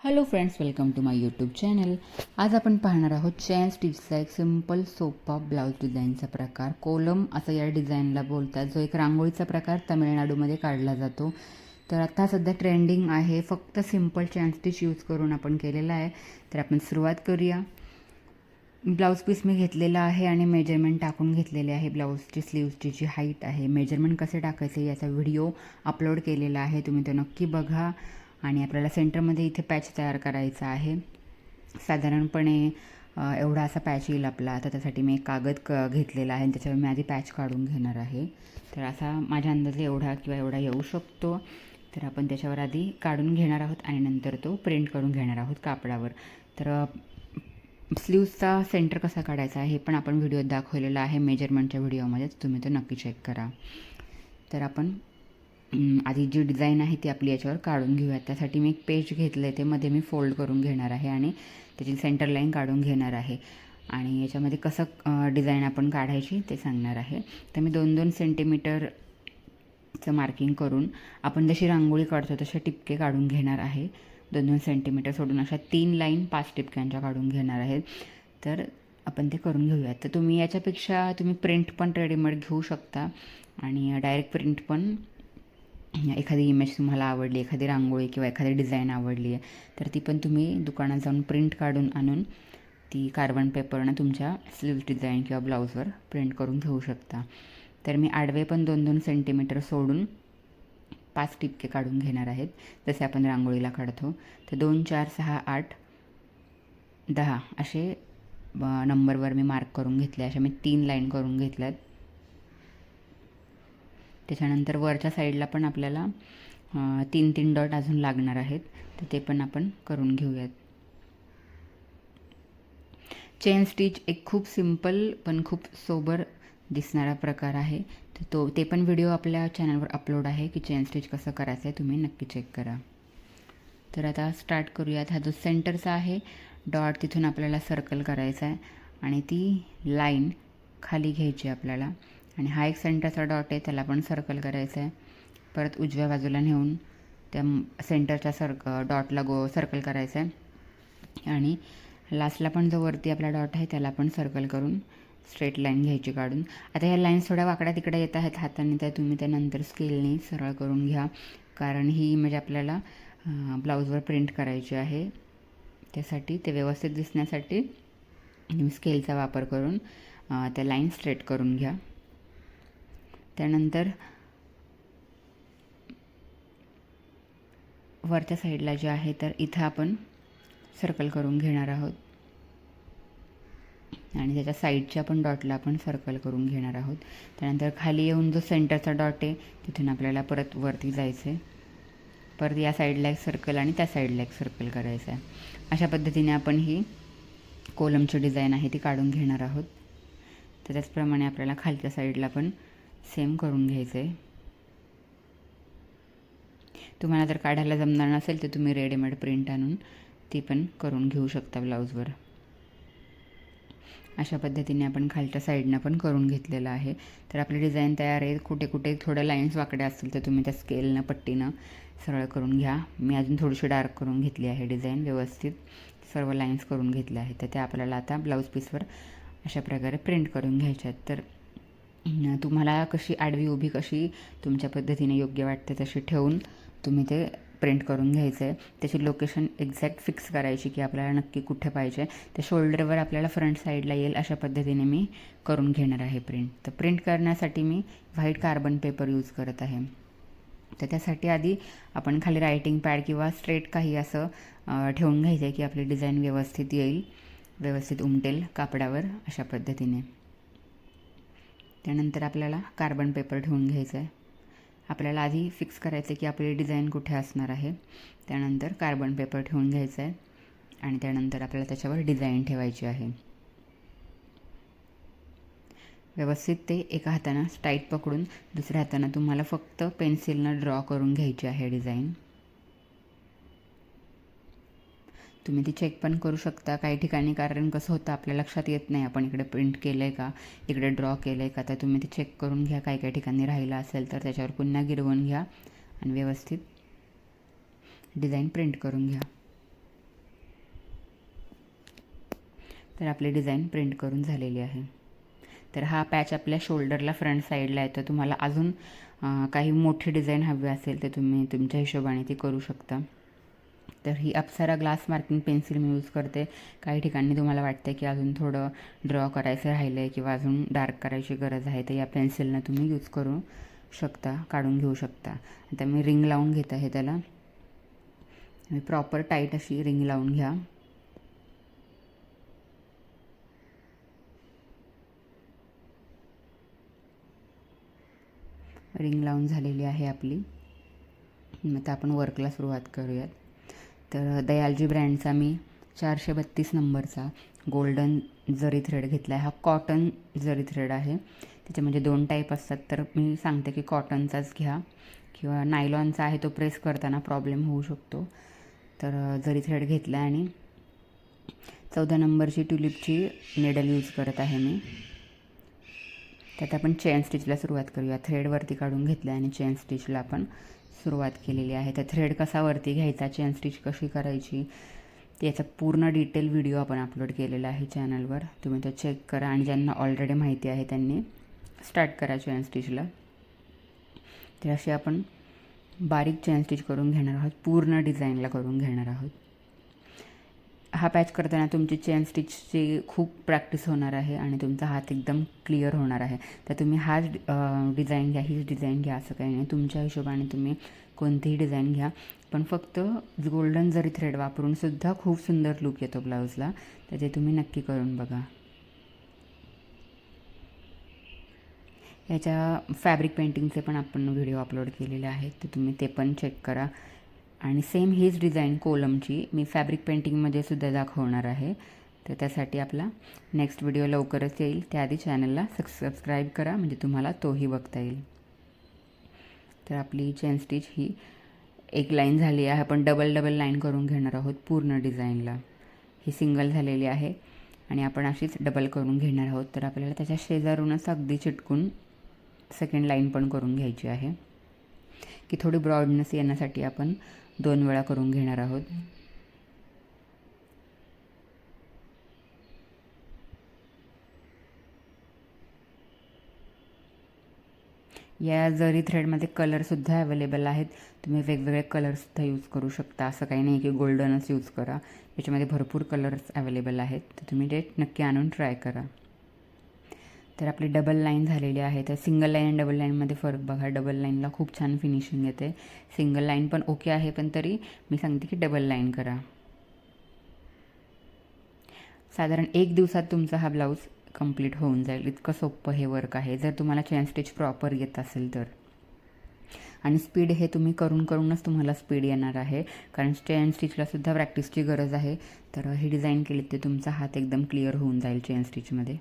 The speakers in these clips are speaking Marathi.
Hello friends welcome to my YouTube channel आज आपण पाहणार आहोत चॅन स्टिचचा एक सिंपल सोपा ब्लाऊज डिझाईनचा प्रकार. कोलम असं या डिझाईनला बोलतात. जो एक रांगोळीचा प्रकार तामिळनाडूमध्ये काढला जातो. तर आता सध्या ट्रेंडिंग आहे. फक्त सिंपल चॅन स्टिच यूज करून आपण केलेला आहे. तर आपण सुरुवात करूया. ब्लाऊज पीस मी घेतलेला आहे आणि मेजरमेंट टाकून घेतलेले आहे. ब्लाऊजची स्लीव्सची जी हाईट आहे. मेजरमेंट कसे टाकायचे याचा व्हिडिओ अपलोड केलेला आहे. तुम्ही तो नक्की बघा. आणि आपल्याला सेंटरमध्ये इथे पॅच तयार करायचा आहे. साधारणपणे एवढा असा पॅच येईल आपला. आता त्यासाठी मी एक कागद क घेतलेला आहे आणि त्याच्यावर मी आधी पॅच काढून घेणार आहे. तर असा माझ्या अंदाजे एवढा किंवा एवढा येऊ शकतो. तर आपण त्याच्यावर आधी काढून घेणार आहोत आणि नंतर तो प्रिंट करून घेणार आहोत कापडावर. तर स्लीव्सचा सेंटर कसा काढायचा आहे हे पण आपण व्हिडिओत दाखवलेला आहे मेजरमेंटच्या व्हिडिओमध्ये. तुम्ही तो नक्की चेक करा. तर आपण आधी जी डिझाईन आहे ती आपली याच्यावर काढून घेऊयात. त्यासाठी मी एक पेज घेतलं आहे ते मध्ये मी फोल्ड करून घेणार आहे आणि त्याची सेंटर लाईन काढून घेणार आहे. आणि याच्यामध्ये कसं डिझाईन आपण काढायची ते सांगणार आहे. तर मी दोन दोन सेंटीमीटरचं मार्किंग करून आपण जशी रांगोळी काढतो तसे टिपके काढून घेणार आहे. दोन दोन सेंटीमीटर सोडून अशा तीन लाईन पाच टिपक्यांच्या काढून घेणार आहेत तर आपण ते करून घेऊयात. तर तुम्ही याच्यापेक्षा तुम्ही प्रिंट पण रेडीमेड घेऊ शकता आणि डायरेक्ट प्रिंट पण एखादी इमेज तुम्हाला आवडली एखादी रांगोळी किंवा एखादी डिझाईन आवडली आहे तर ती पण तुम्ही दुकानात जाऊन प्रिंट काढून आणून ती कार्बन पेपरनं तुमच्या स्लीव्स डिझाईन किंवा ब्लाऊजवर प्रिंट करून घेऊ शकता. तर मी आडवे पण दोन दोन सेंटीमीटर सोडून पाच टिपके काढून घेणार आहेत जसे आपण रांगोळीला काढतो. तर दोन चार सहा आठ दहा असे नंबरवर मी मार्क करून घेतले अशा मी तीन लाईन करून घेतल्यात. त्याच्यानंतर वरच्या साईडला पण आपल्याला तीन तीन डॉट अजून लागणार आहेत. तर ते पण आपण करून घेऊयात. चेन स्टिच एक खूप सिंपल पण खूप सोबर दिसणारा प्रकार आहे. तर तो ते पण व्हिडिओ आपल्या चॅनलवर अपलोड आहे की चेन स्टिच कसं करायचं आहे तुम्ही नक्की चेक करा. तर आता स्टार्ट करूयात. हा जो सेंटरचा आहे डॉट तिथून आपल्याला सर्कल करायचा आहे आणि ती लाईन खाली घ्यायची आपल्याला. आणि हा एक सेंटरचा डॉट आहे त्याला पण सर्कल करायचा आहे परत उजव्या बाजूला नेऊन त्या सेंटरच्या सर्क डॉटला गो सर्कल करायचं आहे आणि लास्टला पण जो वरती आपला डॉट आहे त्याला पण सर्कल करून स्ट्रेट लाईन घ्यायची काढून. आता ह्या लाईन्स थोड्या वाकड्या तिकडे येत आहेत हाताने त्या तुम्ही त्या नंतर स्केलने सरळ करून घ्या. कारण ही इमेज आपल्याला ब्लाऊजवर प्रिंट करायची आहे. त्यासाठी ते व्यवस्थित दिसण्यासाठी तुम्ही स्केलचा वापर करून त्या लाईन स्ट्रेट करून घ्या. त्यानंतर वरच्या साईडला जे आहे तर इथं आपण सर्कल करून घेणार आहोत. आणि त्याच्या साईडच्या पण डॉटला आपण सर्कल करून घेणार आहोत. त्यानंतर खाली येऊन जो सेंटरचा डॉट आहे तिथून आपल्याला परत वरती जायचं आहे परत या साईडला एक सर्कल आणि त्या साईडला एक सर्कल करायचं आहे अशा पद्धतीने आपण ही कोलमची डिझाईन आहे ती काढून घेणार आहोत. तर त्याचप्रमाणे आपल्याला खालच्या साईडला पण सेम करून घ्यायचं आहे तुम्हाला जर काढायला जमणार नसेल तर तुम्ही रेडीमेड प्रिंट आणून ती पण करून घेऊ शकता ब्लाऊजवर. अशा पद्धतीने आपण खालच्या साईडनं पण करून घेतलेलं आहे. तर आपली डिझाईन तयार आहे. कुठे कुठे थोड्या लाईन्स वाकड्या असतील तर तुम्ही त्या स्केलनं पट्टीनं सरळ करून घ्या. मी अजून थोडीशी डार्क करून घेतली आहे डिझाईन व्यवस्थित. सर्व लाईन्स करून घेतल्या आहेत. तर त्या आपल्याला आता ब्लाऊज पीसवर अशा प्रकारे प्रिंट करून घ्यायच्या आहेत. तर तुम्हाला कशी आडवी उभी कशी तुमच्या पद्धतीने योग्य वाटते तशी ठेवून तुम्ही ते प्रिंट करून घ्यायचं आहे त्याची लोकेशन एक्झॅक्ट फिक्स करायची की आपल्याला नक्की कुठे पाहिजे. ते शोल्डरवर आपल्याला फ्रंट साईडला येईल अशा पद्धतीने मी करून घेणार आहे प्रिंट तर प्रिंट करण्यासाठी मी व्हाईट कार्बन पेपर यूज करत आहे. तर त्यासाठी आधी आपण खाली रायटिंग पॅड किंवा स्ट्रेट काही असं ठेवून घ्यायचं आहे की आपली डिझाईन व्यवस्थित येईल व्यवस्थित उमटेल कापडावर अशा पद्धतीने. त्यानंतर आपल्याला कार्बन पेपर ठेवून घ्यायचं आहे आपल्याला आधी फिक्स करायचं आहे की आपली डिझाईन कुठे असणार आहे. त्यानंतर कार्बन पेपर ठेवून घ्यायचं आहे आणि त्यानंतर आपल्याला त्याच्यावर डिझाईन ठेवायची आहे. व्यवस्थित ते एका हातानं टाईट पकडून दुसऱ्या हातानं तुम्हाला फक्त पेन्सिलनं ड्रॉ करून घ्यायची आहे डिझाईन तुम्ही ती चेक पण करू शकता. काही ठिकाणी कारण कसं होतं आपल्या लक्षात येत नाही आपण इकडे प्रिंट केलं आहे का इकडे ड्रॉ केलं आहे का तर तुम्ही ते चेक करून घ्या. काही काही ठिकाणी राहिला असेल तर त्याच्यावर पुन्हा गिरवून घ्या आणि व्यवस्थित डिझाईन प्रिंट करून घ्या. तर आपली डिझाईन प्रिंट करून झालेली आहे. तर हा पॅच आपल्या शोल्डरला फ्रंट साईडला आहे. तर तुम्हाला अजून काही मोठी डिझाईन हवी असेल तर तुम्ही तुमच्या हिशोबाने ती करू शकता. तर ही अप्सरा ग्लास मार्किंग पेन्सिल मी यूज करते. काही ठिकाणी तुम्हाला वाटतं की अजून थोडं ड्रॉ करायचं राहिलं आहे किंवा अजून डार्क करायची गरज आहे तर या पेन्सिलनं तुम्ही यूज करू शकता काढून घेऊ शकता. आता मी रिंग लावून घेत आहे त्याला. मी प्रॉपर टाईट अशी रिंग लावून घ्या. रिंग लावून झालेली आहे आपली. मग आता आपण वर्कला सुरुवात करूयात. तर दयालजी ब्रँडचा मी चारशे बत्तीस नंबरचा गोल्डन जरी थ्रेड घेतला आहे हा कॉटन जरी थ्रेड आहे. त्याच्यामध्ये म्हणजे दोन टाईप असतात. तर मी सांगते की कॉटनचाच घ्या. किंवा नायलॉनचा आहे तो प्रेस करताना प्रॉब्लेम होऊ शकतो. तर जरी थ्रेड घेतला आणि चौदा नंबरची ट्युलिपची नेडल यूज करत आहे मी. त्यात आपण चेन स्टिचला सुरुवात करूया. थ्रेडवरती काढून घेतलं आणि चेन स्टिचला आपण सुरुवात केलेली आहे. तर थ्रेड कसा वरती घ्यायचा चेन स्टिच कशी करायची याचा पूर्ण डिटेल व्हिडिओ आपण अपलोड केलेला आहे चॅनलवर तुम्ही तो चेक करा आणि ज्यांना ऑलरेडी माहिती आहे त्यांनी स्टार्ट करा चेन स्टिचला तर असे आपण बारीक चेन स्टिच करून घेणार आहोत पूर्ण डिझाईनला करून घेणार आहोत. हा पॅच करताना तुमची चेन स्टिचची खूप प्रॅक्टिस होणार आहे आणि तुमचा हात एकदम क्लिअर होणार आहे. तर तुम्ही हाच डिझाईन घ्या हीच डिझाईन घ्या असं काही नाही. तुमच्या हिशोबाने तुम्ही कोणतीही डिझाईन घ्या. पण फक्त गोल्डन जरी थ्रेड वापरून सुद्धा खूप सुंदर लुक येतो ब्लाऊजला तर ते तुम्ही नक्की करून बघा. याच्या फॅब्रिक पेंटिंगचे पण आपण व्हिडिओ अपलोड केलेले आहेत. तर तुम्ही ते पण चेक करा. आणि सेम हीच डिझाईन कोलमची मी फॅब्रिक पेंटिंगमध्ये सुद्धा दाखवणार आहे. तर त्यासाठी आपला नेक्स्ट व्हिडिओ लवकरच येईल. त्याआधी चॅनलला सबस्क्राईब करा म्हणजे तुम्हाला तोही बघता येईल. तर आपली चेन स्टिच ही एक लाईन झाली आहे. आपण डबल डबल लाईन करून घेणार आहोत पूर्ण डिझाईनला ही सिंगल झालेली आहे आणि आपण अशीच डबल करून घेणार आहोत. तर आपल्याला त्याच्या शेजारूनच अगदी चिटकून सेकंड लाईन पण करून घ्यायची आहे. की थोडी ब्रॉडनेस येण्यासाठी आपण दोन वेळा करून घेणार आहोत. या जरी थ्रेडमध्ये कलरसुद्धा अवेलेबल आहेत. तुम्ही वेगवेगळे कलर्ससुद्धा यूज करू शकता. असं काही नाही की गोल्डनच यूज करा. याच्यामध्ये भरपूर कलर्स अवेलेबल आहेत. तर तुम्ही ते नक्की आणून ट्राय करा. तर आपली डबल लाईन झालेली आहे. तर सिंगल लाईन आणि डबल लाईनमध्ये फरक बघा. डबल लाईनला खूप छान फिनिशिंग येते. सिंगल लाईन पण ओके आहे पण तरी मी सांगते की डबल लाईन करा. साधारण एक दिवसात तुमचा हा ब्लाऊज कंप्लीट होऊन जाईल. इतकं सोपं हे वर्क आहे. जर तुम्हाला चेन स्टिच प्रॉपर येत असेल तर. आणि स्पीड हे तुम्ही करून करूनच तुम्हाला स्पीड येणार आहे. कारण चेन स्टिचलासुद्धा प्रॅक्टिसची गरज आहे. तर हे डिझाईन केली ते तुमचा हात एकदम क्लिअर होऊन जाईल चेन स्टिचमध्ये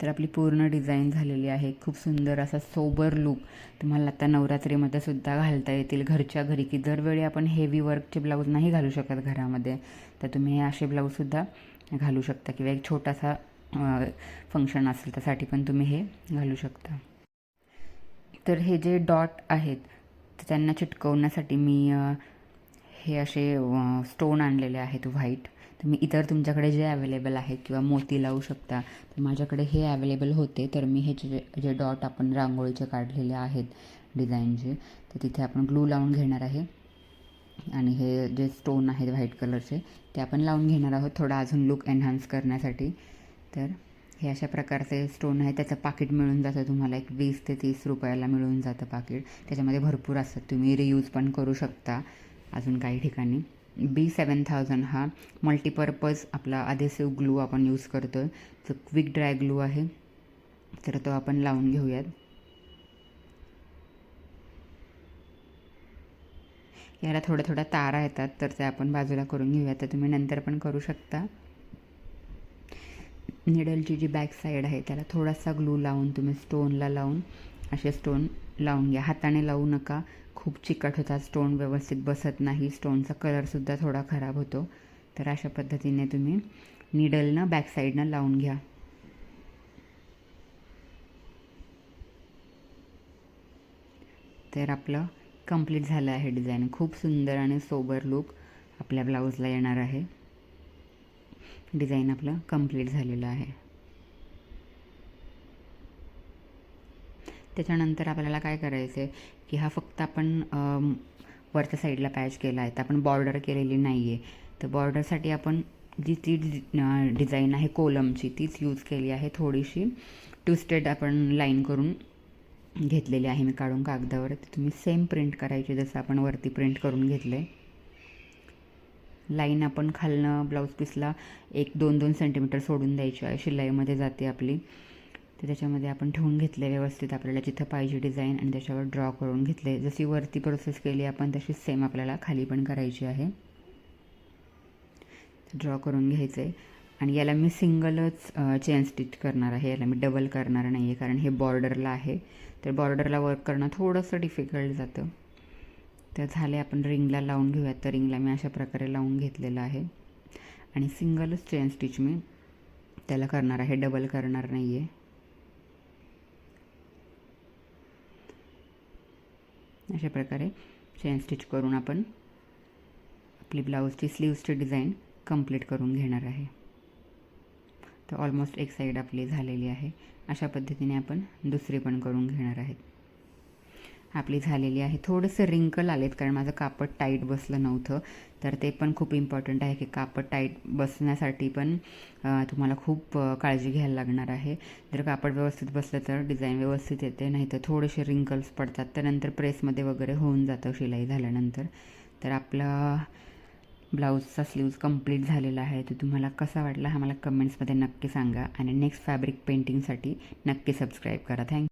तर आपली पूर्ण डिझाईन झालेली आहे. खूप सुंदर असा सोबर लुक तुम्हाला आता नवरात्रीमध्ये सुद्धा घालता येतील घरच्या घरी की दरवेळी आपण हेवी वर्कचे ब्लाऊज नाही घालू शकत घरामध्ये. तर तुम्ही हे असे ब्लाऊजसुद्धा घालू शकता किंवा एक छोटासा फंक्शन असेल त्यासाठी पण तुम्ही हे घालू शकता. तर हे जे डॉट आहेत तर त्यांना चिटकवण्यासाठी मी हे असे स्टोन आणलेले आहेत व्हाईट तर मी इतर तुमच्याकडे जे अवेलेबल आहेत किंवा मोती लावू शकता तर माझ्याकडे हे अवेलेबल होते. तर मी हे जे जे डॉट आपण रांगोळीचे काढलेले आहेत डिझाईनचे तर तिथे आपण ग्लू लावून घेणार आहे. आणि हे जे स्टोन आहेत व्हाईट कलरचे ते आपण लावून घेणार आहोत थोडा अजून लुक एन्हान्स करण्यासाठी. तर हे अशा प्रकारचे स्टोन आहे त्याचं पाकिट मिळून जातं तुम्हाला एक वीस ते तीस रुपयाला मिळून जातं पाकिट त्याच्यामध्ये भरपूर असतात. तुम्ही रियूज पण करू शकता अजून काही ठिकाणी. बी सेवन थाउजंड हा मल्टीपर्पज आपला अधेसिव्ह ग्लू आपण यूज करतो आहे जो क्विक ड्राय ग्लू आहे. तर तो आपण लावून घेऊयात. याला थोड्या थोड्या तारा येतात तर त्या आपण बाजूला करून घेऊया तर तुम्ही नंतर पण करू शकता. निडलची जी बॅक साईड आहे त्याला थोडासा ग्लू लावून तुम्ही स्टोनला लावून असे स्टोन लावून घ्या. हाताने लावू नका. खूप चिकट होतात स्टोन व्यवस्थित बसत नाही. स्टोनचा कलरसुद्धा थोडा खराब होतो. तर अशा पद्धतीने तुम्ही निडलनं बॅकसाईडनं लावून घ्या. तर आपलं कंप्लीट झालं आहे डिझाईन खूप सुंदर आणि सोबर लुक आपल्या ब्लाऊजला येणार आहे. डिझाईन आपलं कंप्लीट झालेलं आहे. त्याच्यानंतर आपल्याला काय करायचं आहे की हा फक्त आपण वरच्या साईडला पॅच केला आहे तर आपण बॉर्डर केलेली नाही आहे तर बॉर्डरसाठी आपण जी ती डि- डिझाईन आहे कोलमची तीच यूज केली आहे. थोडीशी ट्विस्टेड आपण लाईन करून घेतलेली आहे मी काढून कागदावर. ती तुम्ही सेम प्रिंट करायची जसं आपण वरती प्रिंट करून घेतलं आहे लाईन आपण खालनं ब्लाऊज पीसला एक दोन दोन सेंटीमीटर सोडून द्यायची आहे. शिलाईमध्ये जाते आपली. तर त्याच्यामध्ये आपण ठेवून घेतले व्यवस्थित आपल्याला जिथं पाहिजे डिझाईन आणि त्याच्यावर ड्रॉ करून घेतले. जशी वरती प्रोसेस केली आपण तशी सेम आपल्याला खाली पण करायची आहे. ड्रॉ करून घ्यायचं. आहे आणि याला मी सिंगलच चेन स्टिच करणार आहे. याला मी डबल करणार नाही आहे कारण हे बॉर्डरला आहे. तर बॉर्डरला वर्क करणं थोडंसं डिफिकल्ट जातं. तर झाले आपण रिंगला लावून घेऊयात. तर रिंगला मी अशा प्रकारे लावून घेतलेलं आहे. आणि सिंगलच चेन स्टिच मी त्याला करणार आहे. डबल करणार नाही आहे अशा प्रकारे चेन स्टिच करून आपण आपली ब्लाऊजची स्लीव्सची डिझाईन कंप्लीट करून घेणार आहे. तर ऑलमोस्ट एक साईड आपली झालेली आहे. अशा पद्धतीने आपण दुसरी पण करून घेणार आहेत. आपली झालेली आहे. थोडंसं रिंकल आलेत कारण माझं कापड टाईट बसलं नव्हतं. तर ते पण खूप इम्पॉर्टंट आहे की कापड टाईट बसण्यासाठी पण तुम्हाला खूप काळजी घ्यायला लागणार आहे. जर कापड व्यवस्थित बसलं तर डिझाईन व्यवस्थित येते. नाही तर थोडेसे रिंकल्स पडतात. त्यानंतर प्रेसमध्ये वगैरे होऊन जातं शिलाई झाल्यानंतर. तर आपला ब्लाऊजचा स्लीव्ज कंप्लीट झालेला आहे. तो तुम्हाला कसा वाटला हा मला कमेंट्समध्ये नक्की सांगा. आणि नेक्स्ट फॅब्रिक पेंटिंगसाठी नक्की सबस्क्राईब करा. थँक